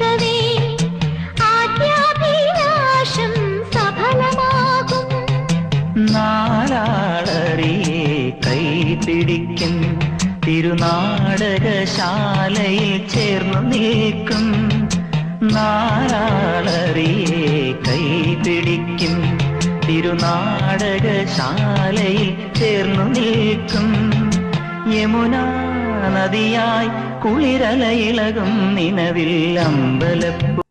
നിൽക്കവേ ആദ്യാഭിലാഷം സഫലമാകും. നാലാളറിയെ കൈ പിടിക്കും തിരുനാടകശാലയിൽ ചേർന്നു നിൽക്കും. നാലാളറിയെ കൈ പിടിക്കും തിരുനാടകശാലയിൽ ചേർന്നു നിൽക്കും. യമുനാ നദിയായി കുളിരലയിളകും നിലവിൽ അമ്പലപ്പൂ